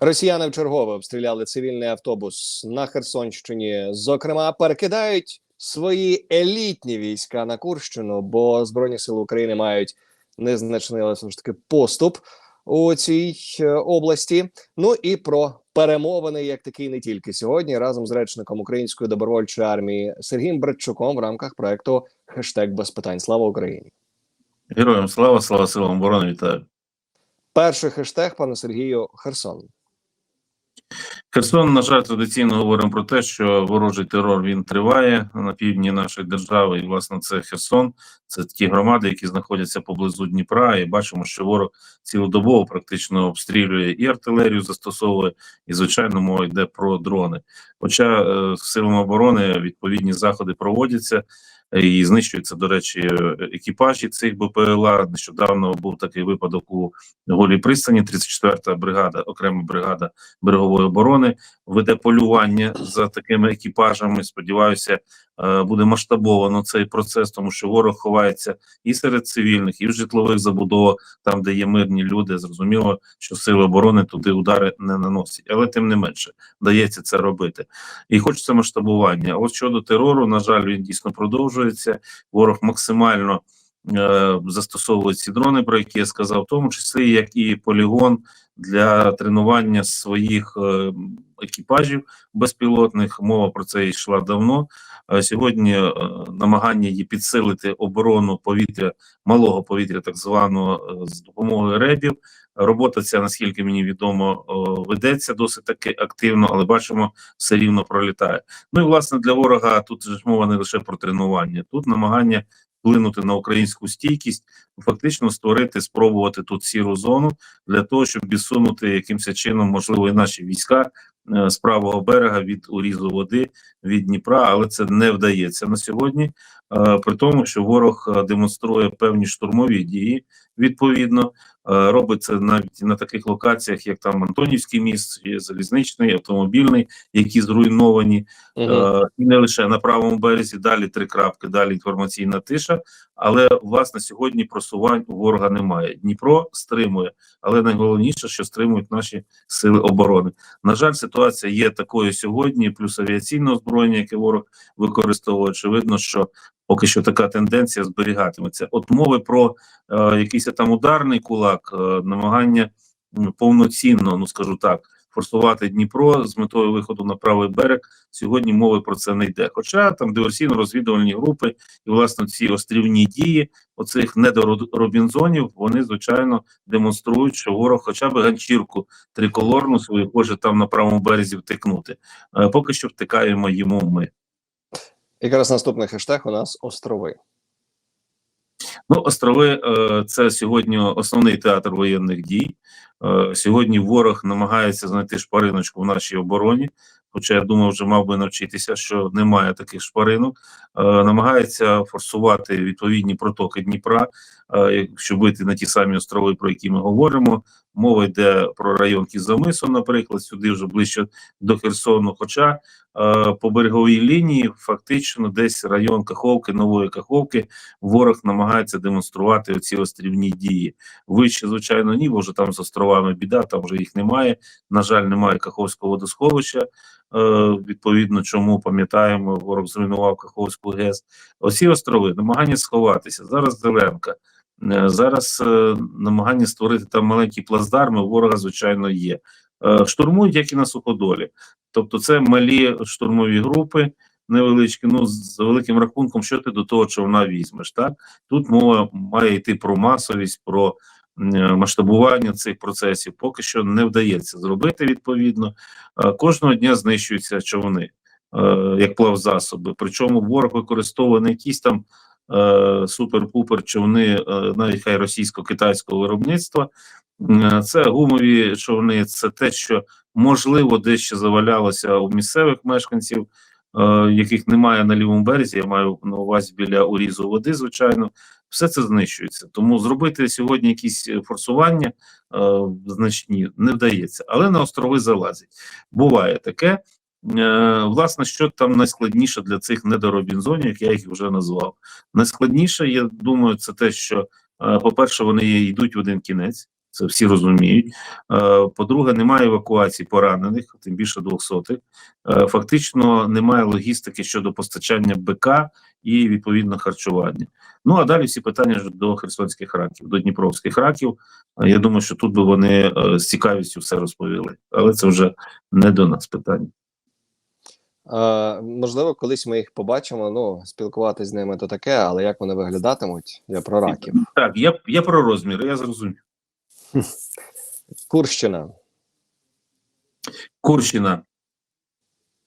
Росіяни вчергове обстріляли цивільний автобус на Херсонщині. Зокрема, перекидають свої елітні війська на Курщину, бо збройні сили України мають незначний але все ж таки поступ у цій е, області. Ну і про перемовини, як такі, не тільки сьогодні, разом з речником Української добровольчої армії Сергієм Братчуком в рамках проекту «Хештег без питань. Слава Україні. Героям слава, слава силам оборони, вітаю. Перший хештег, пане Сергію, Херсон. Херсон, на жаль, традиційно говоримо про те, що ворожий терор він триває на півдні нашої держави, і власне це Херсон, це ті громади, які знаходяться поблизу Дніпра. І бачимо, що ворог цілодобово практично обстрілює і артилерію застосовує, і звичайно мова йде про дрони. Хоча е, силами оборони відповідні заходи проводяться. І знищуються, до речі, екіпажі цих БПЛА. Нещодавно був такий випадок у голій пристані. 34-та бригада, окрема бригада берегової оборони, веде полювання за такими екіпажами. Сподіваюся, е, буде масштабовано цей процес, тому що ворог ховається і серед цивільних, і в житлових забудовах, там де є мирні люди. Зрозуміло, що сили оборони туди удари не наносять, але тим не менше вдається це робити. І хочеться масштабування. От щодо терору, на жаль, він дійсно продовжується. Ворог максимально е, застосовує ці дрони, про які я сказав, в тому числі як і полігон для тренування своїх е, екіпажів безпілотних. Мова про це йшла давно. Сьогодні е, намагання є підсилити оборону повітря малого повітря, так званого з допомогою ребів. Робота ця, наскільки мені відомо, ведеться досить таки активно, але бачимо, все рівно пролітає. Ну і власне для ворога тут ж мова не лише про тренування, тут намагання вплинути на українську стійкість, фактично створити, спробувати тут сіру зону для того, щоб відсунути якимось чином, можливо, і наші війська е, з правого берега від урізу води від Дніпра, але це не вдається на сьогодні. Е, При тому, що ворог е, демонструє певні штурмові дії, відповідно, робить це навіть на таких локаціях, як там Антонівський міст, є залізничний, автомобільний, які зруйновані. Е, і не лише на правому березі, далі три крапки, далі інформаційна тиша. Але власне сьогодні просувань у ворога немає. Дніпро стримує, але найголовніше, що стримують наші сили оборони. На жаль, ситуація є такою сьогодні, плюс авіаційне озброєння, яке ворог використовує. Очевидно, що поки що така тенденція зберігатиметься. От мови про е, якийсь там ударний кулак, е, намагання повноцінно, ну скажу так форсувати Дніпро з метою виходу на правий берег. Сьогодні мови про це не йде. Хоча там диверсійно-розвідувальні групи і власне ці острівні дії оцих недоробінзонів, вони звичайно демонструють, що ворог, хоча б ганчірку триколорну свою, хоче там на правому березі втикнути. Е, Поки що втикаємо йому ми. Якраз наступний хештег у нас острови. Ну, острови е, це сьогодні основний театр воєнних дій. Е, Сьогодні ворог намагається знайти шпариночку в нашій обороні. Хоча я думаю, вже мав би навчитися, що немає таких шпаринок. Е, намагається форсувати відповідні протоки Дніпра, щоб вийти на ті самі острови, про які ми говоримо. Мова йде про район Кізамису, наприклад, сюди вже ближче до Херсону. Хоча по береговій лінії фактично десь район Каховки, нової Каховки, ворог намагається демонструвати оці острівні дії. Вище, звичайно, ні, бо вже там з островами біда, там вже їх немає. На жаль, немає Каховського водосховища. Е, відповідно, чому пам'ятаємо, ворог зруйнував Каховську ГЕС. Оці острови, намагання сховатися. Зараз Зеленка. Е, Зараз е, намагання створити там маленькі плацдарми ворога, звичайно, є. Е, штурмують, як і на суходолі. Тобто, це малі штурмові групи, невеличкі. Ну, з великим рахунком, що ти до того човна візьмеш. Так тут мова має йти про масовість, про масштабування цих процесів. Поки що не вдається зробити відповідно. Кожного дня знищуються човни, як плавзасоби. Причому ворог використовує не якісь там супер-пупер човни, е, навіть хай російсько-китайського виробництва. Е, Це гумові човни, це те, що можливо дещо завалялося у місцевих мешканців, е, яких немає на лівому березі. Я маю на увазі біля урізу води, звичайно. Все це знищується. Тому зробити сьогодні якісь е, форсування е, значні не вдається, але на острови залазять. Буває таке. Е, власне, що там найскладніше для цих недоробінзонів, я їх вже назвав. Найскладніше, я думаю, це те, що, е, по-перше, вони йдуть в один кінець. Це всі розуміють. Е, По-друге, немає евакуації поранених, тим більше двохсотих. Фактично немає логістики щодо постачання БК і відповідно харчування. Ну а далі всі питання до херсонських раків, до дніпровських раків. Я думаю, що тут би вони з цікавістю все розповіли, але це вже не до нас питання. Е, можливо, колись ми їх побачимо. Ну, спілкуватись з ними то таке, але як вони виглядатимуть? Я про раків. Так, я, я про розміри, я зрозумів. Курщина. Курщина.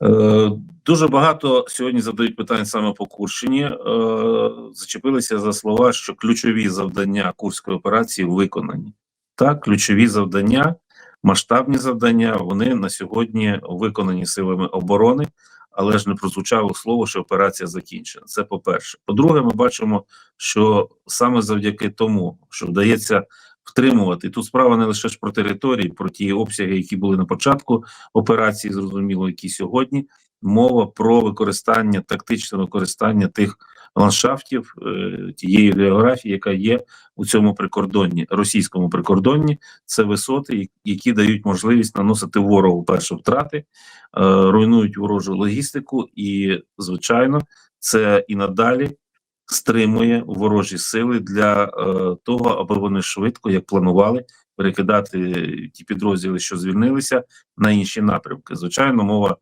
Е, дуже багато сьогодні задають питань саме по Курщині. Е, зачепилися за слова, що ключові завдання курської операції виконані. Так, ключові завдання, масштабні завдання, вони на сьогодні виконані силами оборони, але ж не прозвучало слово, що операція закінчена. Це по-перше. По-друге, ми бачимо, що саме завдяки тому, що вдається втримувати. Тут справа не лише ж про території, про ті обсяги, які були на початку операції, зрозуміло, які сьогодні. Мова про використання, тактичне використання тих ландшафтів, е, тієї географії, яка є у цьому прикордонні, російському прикордонні. Це висоти, які дають можливість наносити ворогу перші втрати, е, руйнують ворожу логістику, і, звичайно, це і надалі стримує ворожі сили для е, того, аби вони швидко, як планували, перекидати ті підрозділи, що звільнилися, на інші напрямки. Звичайно, мова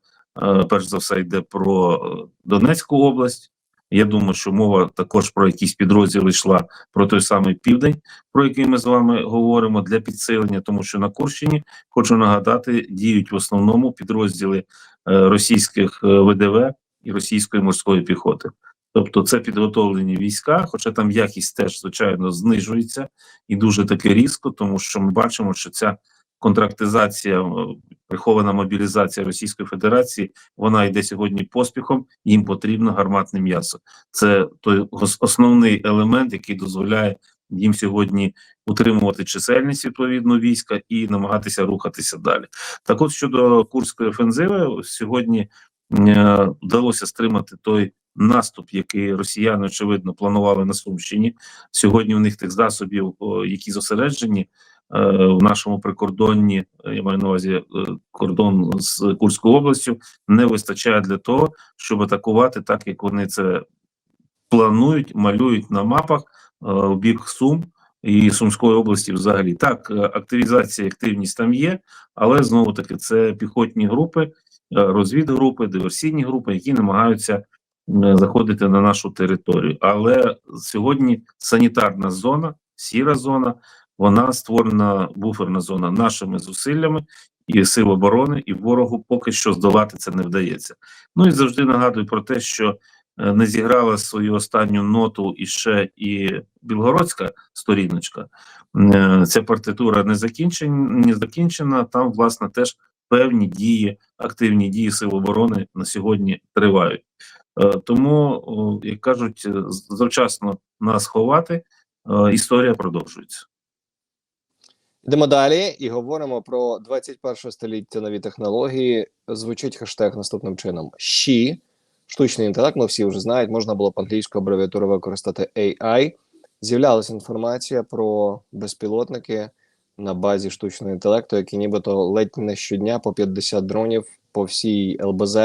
перш за все йде про е, Донецьку область. Я думаю, що мова також про якісь підрозділи йшла про той самий південь, про який ми з вами говоримо для підсилення, тому що на Курщині хочу нагадати, діють в основному підрозділи е, російських е, ВДВ і російської морської піхоти. Тобто це підготовлені війська, хоча там якість теж звичайно знижується і дуже таки різко, тому що ми бачимо, що ця контрактизація, е, прихована мобілізація Російської Федерації, вона йде сьогодні поспіхом. Їм потрібно гарматне м'ясо. Це той основний елемент, який дозволяє їм сьогодні утримувати чисельність відповідно війська і намагатися рухатися далі. Так, от щодо курської офензиви, сьогодні е, вдалося стримати той наступ, який росіяни очевидно планували на Сумщині. Сьогодні у них тих засобів, які зосереджені в нашому прикордонні, е, я маю на увазі е, кордон з Курською областю, не вистачає для того, щоб атакувати так, як вони це планують, малюють на мапах е, у бік Сум. І Сумської області взагалі так, е, активізація, активність там є, але знову таки це піхотні групи, е, розвідгрупи, диверсійні групи, які намагаються е, заходити на нашу територію. Але сьогодні санітарна зона, сіра зона, вона створена буферна зона нашими зусиллями і сил оборони, і ворогу поки що здолати це не вдається. Ну і завжди нагадую про те, що е, не зіграла свою останню ноту і ще і білгородська сторіночка. Е, Ця партитура не закінчена, не закінчена. Там, власне, теж певні дії, активні дії сил оборони на сьогодні тривають. Е, Тому, як кажуть, завчасно нас ховати, історія продовжується. Йдемо далі і говоримо про 21 століття нові технології. Звучить хештег наступним чином: Щі, штучний інтелект, ну всі вже знають, можна було б англійською абревіатуру використати AI. З'являлася інформація про безпілотники на базі штучного інтелекту, які нібито ледь не щодня по 50 дронів по всій ЛБЗ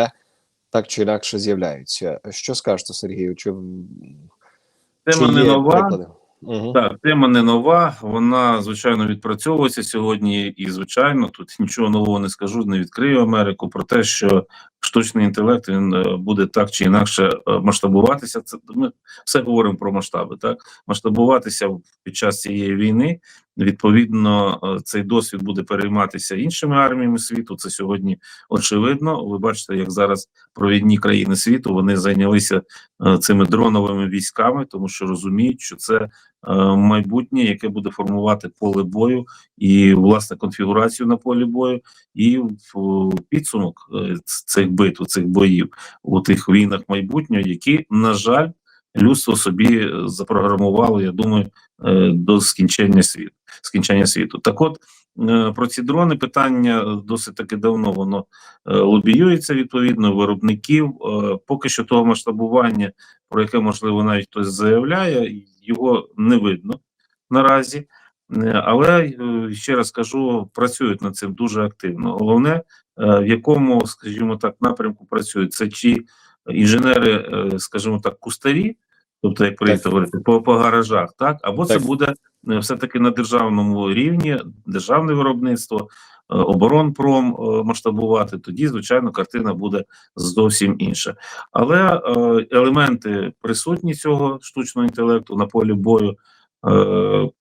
так чи інакше з'являються. Що скажете, Сергію? Чи, Тема чи не нова. приклади? Угу. Так, тема не нова. Вона звичайно відпрацьовується сьогодні, і звичайно, тут нічого нового не скажу, не відкрию Америку про те, що штучний інтелект він е, буде так чи інакше е, масштабуватися. Це ми все говоримо про масштаби. Так масштабуватися під час цієї війни. Відповідно, е, цей досвід буде перейматися іншими арміями світу. Це сьогодні очевидно. Ви бачите, як зараз провідні країни світу вони зайнялися е, цими дроновими військами, тому що розуміють, що це е, майбутнє, яке буде формувати поле бою і власне конфігурацію на полі бою, і в підсумок цих битв, цих боїв у тих війнах майбутнього, які на жаль людство собі запрограмувало. Я думаю, е, до скінчення світу. Скінчення світу. Так, от е, про ці дрони питання досить таки давно воно е, лобіюється відповідно виробників. Поки що того масштабування, про яке можливо навіть хтось заявляє, його не видно наразі. Але ще раз кажу, працюють над цим дуже активно. Головне, в якому, скажімо так, напрямку працюють це чи інженери, е, скажімо так, кустарі, тобто, як прийнято говорити, по, по гаражах, так або це буде е, все-таки на державному рівні, державне виробництво, е, оборонпром масштабувати. Тоді, звичайно, картина буде зовсім інша. Але елементи присутні цього штучного інтелекту на полі бою.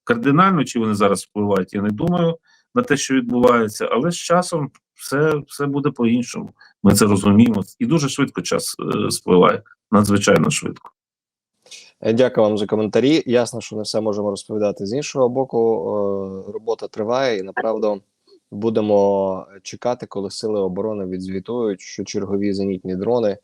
Кардинально чи вони зараз впливають, я не думаю на те, що відбувається, але з часом все, все буде по-іншому. Ми це розуміємо. І дуже швидко час е, спливає, надзвичайно швидко. Е, Дякую вам за коментарі. Ясно, що не все можемо розповідати з іншого боку. е, Робота триває, і направду будемо чекати, коли сили оборони відзвітують, що чергові зенітні дрони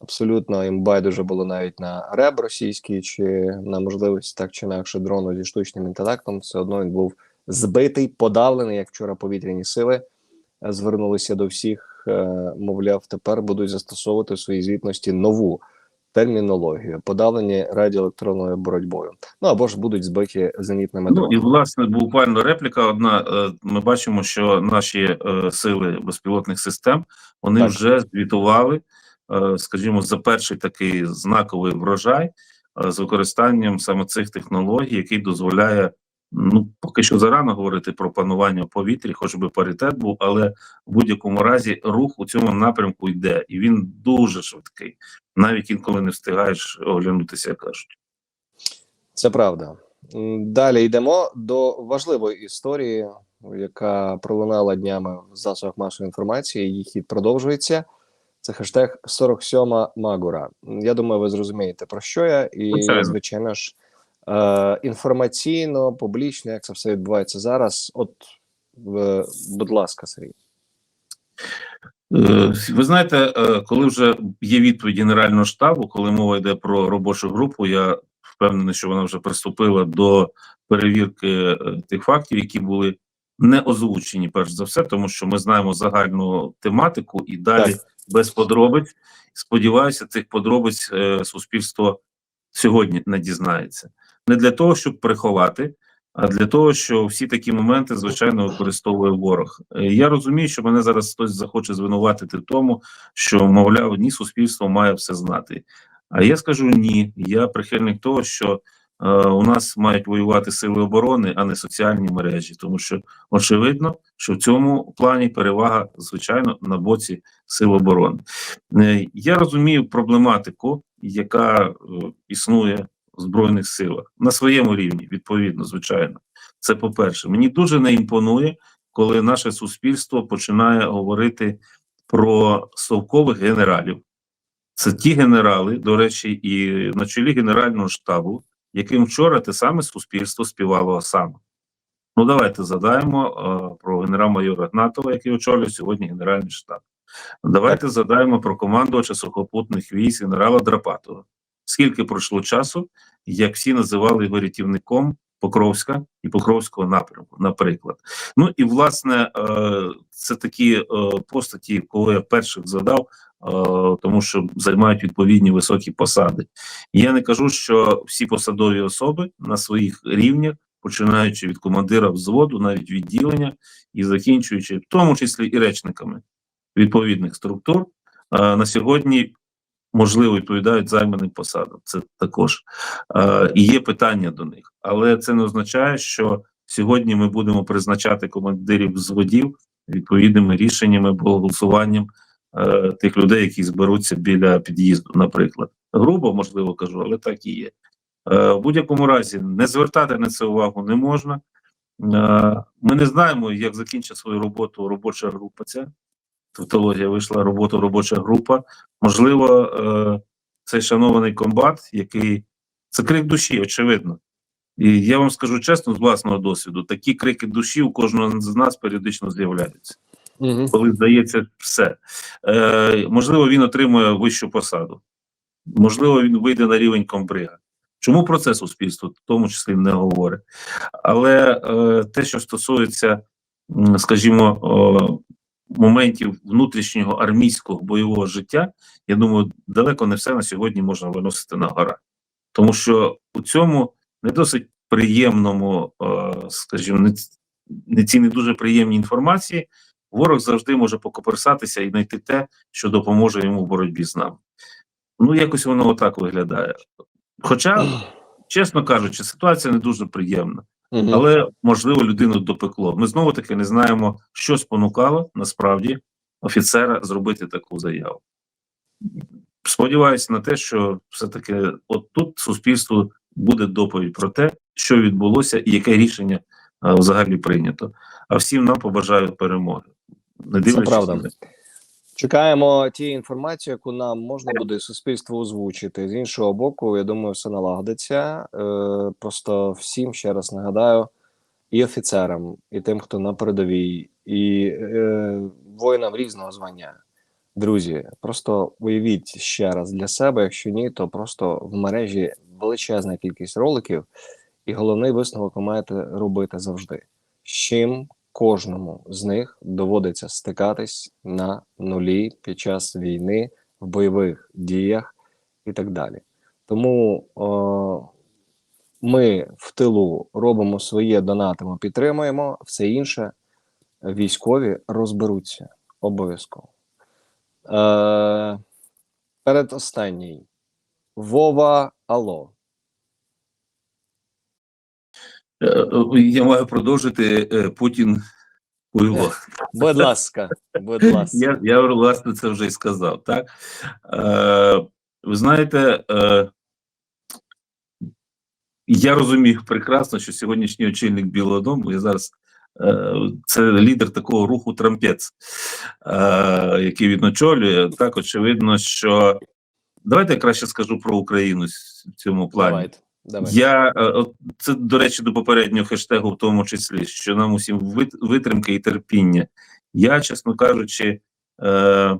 абсолютно їм байдуже було навіть на реб російський чи на можливість так чи інакше дрону зі штучним інтелектом. Все одно він був збитий, подавлений, як вчора повітряні сили звернулися до всіх. Е, Мовляв, тепер будуть застосовувати в своїй звітності нову термінологію, подавлені радіоелектронною боротьбою. Ну або ж будуть збиті зенітними Ну і власне буквально репліка. Одна Е, ми бачимо, що наші е, сили безпілотних систем вони Так. вже звітували, скажімо, за перший такий знаковий врожай з використанням саме цих технологій, який дозволяє. Ну, поки що зарано говорити про панування в повітрі, хоч би паритет був, але в будь-якому разі рух у цьому напрямку йде, і він дуже швидкий, навіть інколи не встигаєш оглянутися, як кажуть. Це правда. Далі йдемо до важливої історії, яка пролунала днями в засобах масової інформації. Її хід продовжується. Це хештег 47 Магура. Я думаю, ви зрозумієте про що я, і Звичайно. ж е, інформаційно, публічно, як це все відбувається зараз. От, е, будь ласка, Сергій. Е, Ви знаєте, е, коли вже є відповідь Генерального штабу, коли мова йде про робочу групу, я впевнений, що вона вже приступила до перевірки тих фактів, які були не озвучені, перш за все, тому що ми знаємо загальну тематику і далі Так. без подробиць. Сподіваюся, цих подробиць суспільство сьогодні не дізнається. Не для того, щоб приховати, а для того, що всі такі моменти, звичайно, використовує ворог. Е, Я розумію, що мене зараз хтось захоче звинуватити в тому, що, мовляв, ні, суспільство має все знати. А я скажу ні. Я прихильник того, що е, у нас мають воювати сили оборони, а не соціальні мережі, тому що очевидно, що в цьому плані перевага, звичайно, на боці сил оборони. Е, Я розумію проблематику, яка е, існує збройних силах на своєму рівні, відповідно, звичайно. Це по-перше, мені дуже не імпонує, коли наше суспільство починає говорити про совкових генералів. Це ті генерали, до речі, і на чолі Генерального штабу, яким вчора те саме суспільство співало саме. Ну, давайте задаємо е, про генерал-майора Гнатова, який очолює сьогодні Генеральний штаб. Давайте задаємо про командувача сухопутних військ генерала Драпатова. Скільки пройшло часу, як всі називали його рятівником Покровська і Покровського напрямку, наприклад. Ну і власне е, це такі е, постаті, кого я перших задав, е, тому що займають відповідні високі посади. Я не кажу, що всі посадові особи на своїх рівнях, починаючи від командира взводу, навіть відділення і закінчуючи, в тому числі і речниками відповідних структур, на сьогодні можливо відповідають займаним посадам. Це також е, є питання до них, але це не означає, що сьогодні ми будемо призначати командирів взводів відповідними рішеннями або голосуванням е, тих людей, які зберуться біля під'їзду, наприклад. Грубо можливо кажу, але так і є. Е, в будь-якому разі не звертати на це увагу не можна. Е, ми не знаємо, як закінчить свою роботу робоча група. Ця тавтологія вийшла роботу робоча група. Можливо, е, цей шанований комбат, який це крик душі, очевидно. І я вам скажу чесно, з власного досвіду, такі крики душі у кожного з нас періодично з'являються Угу. коли здається все. Е, можливо, він отримує вищу посаду. Можливо, він вийде на рівень комбрига. Чому про це суспільство в тому числі не говорить? Але е, те, що стосується, скажімо, моментів внутрішнього армійського бойового життя, я думаю, далеко не все на сьогодні можна виносити на гора. Тому що у цьому не досить приємному, е, скажімо, не, не цій не дуже приємній інформації, ворог завжди може покоперсатися і знайти те, що допоможе йому в боротьбі з нами. Ну, якось воно отак виглядає. Хоча, чесно кажучи, ситуація не дуже приємна, Мгм. але можливо людину допекло. Ми знову таки не знаємо, що спонукало насправді офіцера зробити таку заяву. Сподіваюся на те, що все-таки от тут суспільству буде доповідь про те, що відбулося і яке рішення а, взагалі прийнято. А всім нам побажаю перемоги. Не дивлячись правда. Чекаємо тієї інформації, яку нам можна буде суспільству озвучити. З іншого боку, я думаю, все налагодиться. Е, просто всім ще раз нагадаю, і офіцерам, і тим, хто на передовій, і е, воїнам різного звання. Друзі, просто уявіть ще раз для себе, якщо ні, то просто в мережі величезна кількість роликів, і головний висновок ви маєте робити завжди. З чим кожному з них доводиться стикатись на нулі під час війни, в бойових діях і так далі. Тому о, ми в тилу робимо своє, донатимо, підтримуємо, все інше військові розберуться обов'язково. Е, передостанній. Вова Алло. Я маю продовжити е, Путін Уйло. Будь ласка, будь ласка. Я, я власне це вже й сказав. Так е, ви знаєте, е, я розумію прекрасно, що сьогоднішній очільник Білого Дому, я зараз е, це лідер такого руху Трампець, е, який він очолює. Так, очевидно, що давайте я краще скажу про Україну в цьому плані. Давайте. Давайте. Я е, це до речі до попереднього хештегу, в тому числі, що нам усім витримки і терпіння. Я, чесно кажучи, е,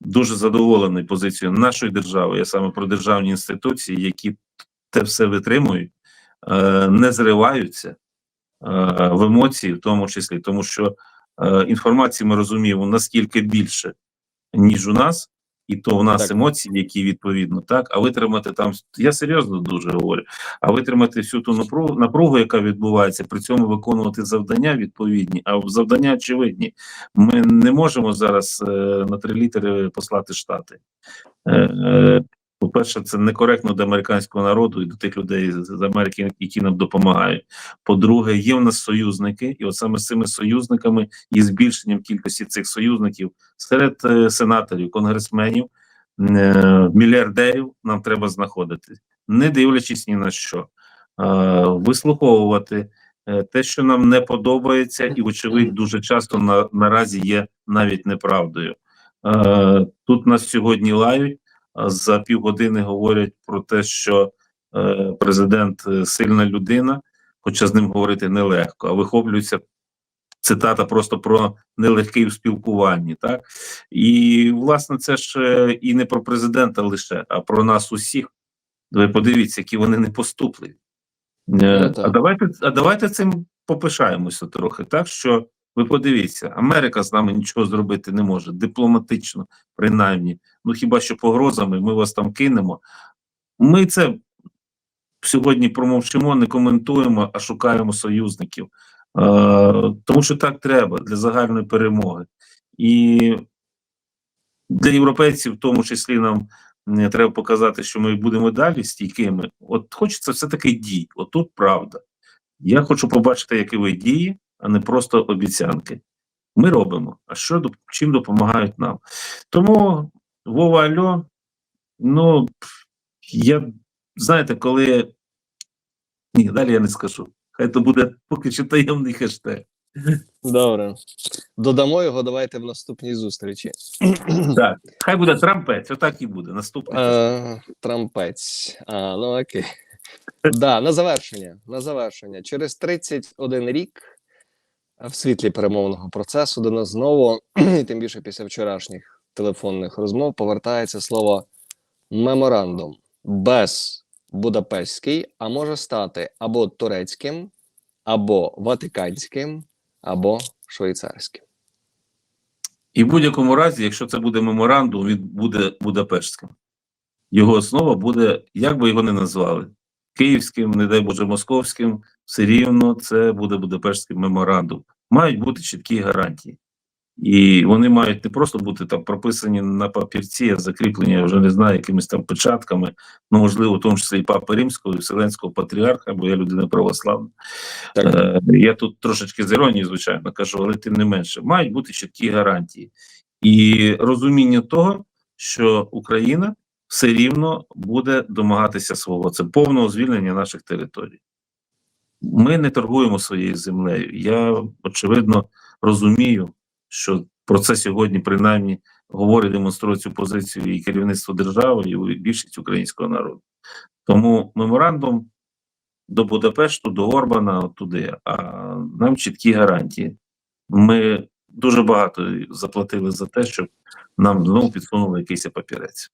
дуже задоволений позицією нашої держави. Я саме про державні інституції, які те все витримують, е, не зриваються в емоції, в тому числі, тому що інформації ми розуміємо наскільки більше, ніж у нас. І то в нас Так. емоції, які відповідно, так, а витримати там, я серйозно дуже говорю, а витримати всю ту напругу, напругу, яка відбувається, при цьому виконувати завдання відповідні, а завдання очевидні. Ми не можемо зараз е, на три літери послати штати. Е, е, по-перше, це некоректно до американського народу і до тих людей з Америки, які нам допомагають. По-друге, є в нас союзники, і от саме з цими союзниками і збільшенням кількості цих союзників серед е, сенаторів, конгресменів, е, мільярдерів нам треба знаходити, не дивлячись ні на що, е, вислуховувати те, що нам не подобається, і, вочевидь, дуже часто на, наразі є навіть неправдою. Тут нас сьогодні лають, за півгодини говорять про те, що е, президент е, сильна людина, хоча з ним говорити нелегко, а вихоплюється цитата просто про нелегкий у спілкуванні. Так і власне це ж е, і не про президента лише, а про нас усіх. Ви подивіться, які вони непоступливі. Е, Ну, а давайте, а давайте цим попишаємося трохи, так що ви подивіться, Америка з нами нічого зробити не може, дипломатично, принаймні. Ну хіба що погрозами ми вас там кинемо. Ми це сьогодні промовчимо, не коментуємо, а шукаємо союзників. Е, тому що так треба для загальної перемоги. І для європейців, в тому числі, нам е, треба показати, що ми будемо далі стійкими. От хочеться все-таки дій. Отут правда. Я хочу побачити, які ви дії, а не просто обіцянки. Ми робимо. А що чим допомагають нам? Тому Вова Альо, ну я знаєте, коли ні, далі я не скажу. Хай то буде поки що таємний хештег. Добре. Додамо його, давайте в наступній зустрічі. Так, хай буде трампець, отак і буде. Наступний. Е, Трампець. А, ну окей. Да, на завершення. На завершення. Через 31 рік в світлі перемовного процесу до нас знову, і тим більше після вчорашніх телефонних розмов, повертається слово меморандум без Будапештський, а може стати або турецьким, або ватиканським, або швейцарським. І в будь-якому разі, якщо це буде меморандум, він буде Будапештським. Його основа буде, як би його не назвали, київським, не дай Боже, московським, все рівно це буде Будапештський меморандум. Мають бути чіткі гарантії. І вони мають не просто бути там прописані на папірці, а закріплені, я вже не знаю, якимись там печатками, ну, можливо, в тому числі і Папи Римського, і Вселенського патріарха, бо я людина православна. Так. Е, я тут трошечки з іронією, звичайно, кажу, але тим не менше, мають бути чіткі гарантії і розуміння того, що Україна все рівно буде домагатися свого. Це повного звільнення наших територій. Ми не торгуємо своєю землею. Я очевидно розумію, що про це сьогодні принаймні говорить, демонструє цю позицію і керівництво держави, і більшість українського народу. Тому меморандум до Будапешту, до Орбана, туди, а нам чіткі гарантії. Ми дуже багато заплатили за те, щоб нам знову підсунули якийсь папірець.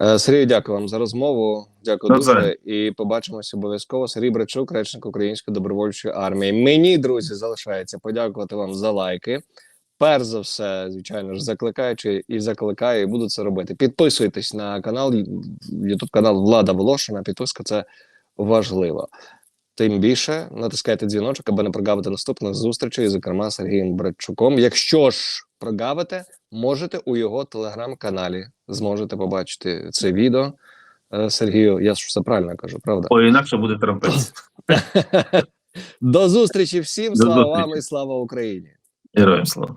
Е, Сергію, дякую вам за розмову. Дякую дуже. І побачимося обов'язково. Сергій Брачук, речник Української добровольчої армії. Мені, друзі, залишається подякувати вам за лайки. Перш за все, звичайно ж, закликаючи і закликаю, і буду це робити. Підписуйтесь на канал, Ютуб канал Влада Волошина. Підписка це важливо. Тим більше натискайте дзвіночок, аби не прогавити наступних зустрічей, зокрема Сергієм Братчуком. Якщо ж прогавите, можете у його телеграм-каналі зможете побачити це відео. Е, Сергію, я ж все правильно кажу, правда? О, інакше буде трампець. До зустрічі всім. До Слава зустрічі. вам і слава Україні! Героям слава.